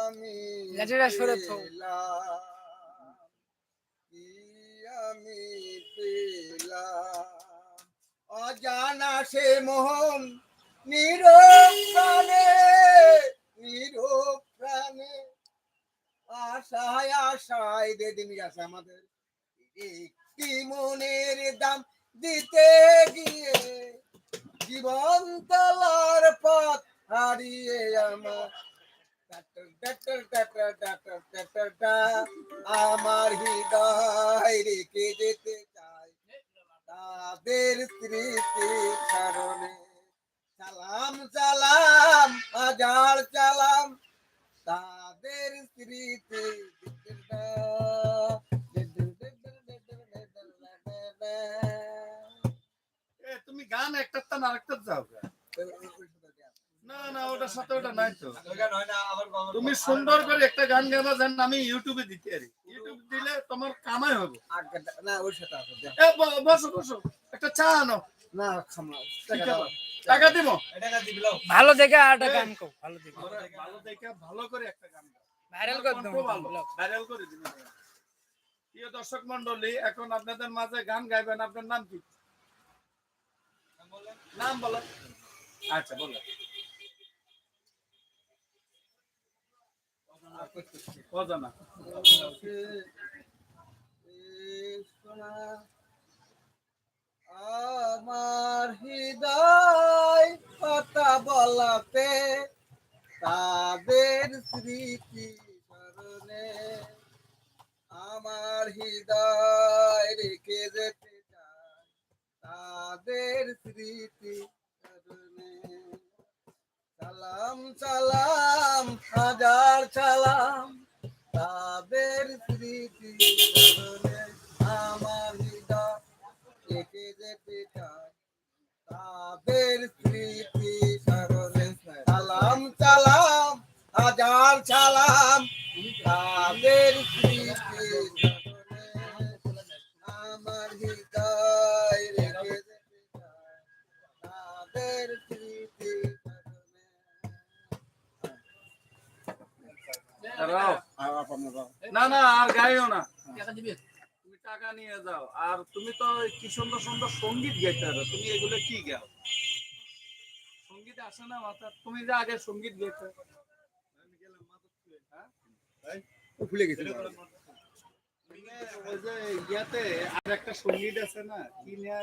আমি সরে পেলাম অজানা সে মোহন নীরব প্রাণে নীরব প্রাণে। আশায় আশায় দে দিন আশা আমাদের। একটি মনের দাম দিতে গিয়ে জীবন তলার পথ হারিয়ে আমার আমার হৃদয় রেখে যেতে চাই। তাদের স্মৃতি কারণে সালাম সালাম হাজার সালাম। তাদের স্মৃতি তুমি গান একটা টান আরেকটা যাও না না ওটার সাথে ওটা নাই তো। তুমি সুন্দর করে একটা গান গাবা যেন আমি ইউটিউবে দিতে পারি। ইউটিউব দিলে তোমার কামাই হবে। না ওর সাথে বসো বসো। একটা চা আনো। না খামা? টাকা দিব? ভালো দেখে আর একটা গান কো ভালো দেখে। ভালো দেখে ভালো করে একটা গান ভাইরাল করে ভালো। ভাইরাল করে দিন প্রিয় দর্শক মন্ডলী এখন আপনাদের মাঝে গান গাইবেন। আপনার নাম কি? নাম বলো আচ্ছা বলো আমার হৃদয় কথা বলাতে তাদের স্মৃতি স্মরণে আমার হৃদয় রেখে যেতে চায় তাদের স্মৃতি সালাম সালাম, হাজার সালাম। তাদের স্মৃতি আমার হৃদয় রেখে যেতে চায়। তাদের স্মৃতি সালাম সালাম, হাজার সালাম। তাদের না না আর গাইও না। তুমি টাকা নিয়ে যাও। আর তুমি তো কি সুন্দর সুন্দর সংগীত গাইতে পারো তুমি এগুলো কি গাও? সংগীত আসে না মাথা। তুমি যে আগে সংগীত গাইতে। ওই যে ইয়াতে আর একটা সংগীত আছে না কি নিয়ে?